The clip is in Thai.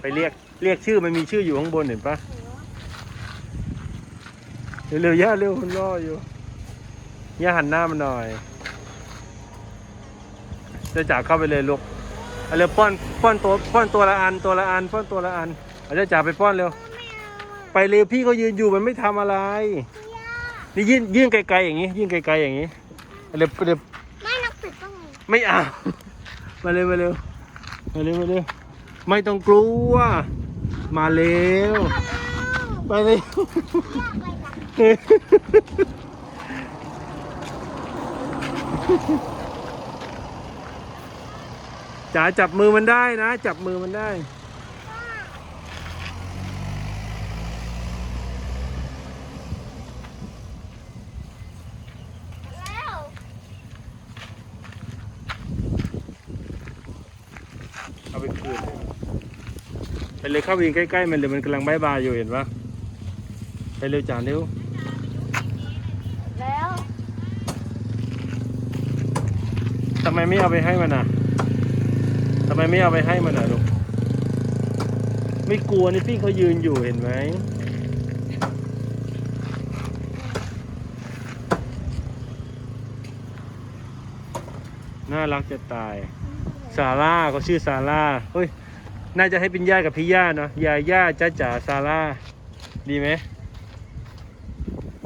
ไปเรียกเรียกชื่อมันมีชื่ออยู่ข้างบนเห็นปะเร็วๆย่าเร็วมันรออยู่ย่าหันหน้ามันหน่อยเจะจ๋าเข้าไปเลยลูกเอาเร็วป้อนป้อนตัวป้อนตัวละอันตัวละอันป้อนตัวละอันเอาเจะจ๋าไปป้อนเร็วไปเร็วพี่เขายืนอยู่มันไม่ทำอะไรนี่ยื่นยื่นไกลๆอย่างนี้ยื่นไกลๆอย่างนี้เอาเร็วเร็วไม่นักปิดต้องไงไม่เอามาเร็วมาเร็วมาเร็วมาเร็ว ไม่ต้องกลัว มาเร็ว ไปเร็วจ๋าจับมือมันได้นะ จับมือมันได้แล้วเอาไปคืนเลย ไปเลยเข้าวิงใกล้ๆมันเลยมันกำลังบายบายอยู่เห็นปะไปเร็วจ๋าเร็วแล้วทำไมไม่เอาไปให้มันอะทำไมไม่เอาไปให้มันอะลูกไม่กลัวนี่พี่เขายืนอยู่เห็นไหมน่ารักจะตายซาร่าเขาชื่อซาร่าเฮ้ย น่าจะให้เป็นญาติกับพี่ย่าเนาะยาย่าจ้าจ๋าซาร่าดีไหม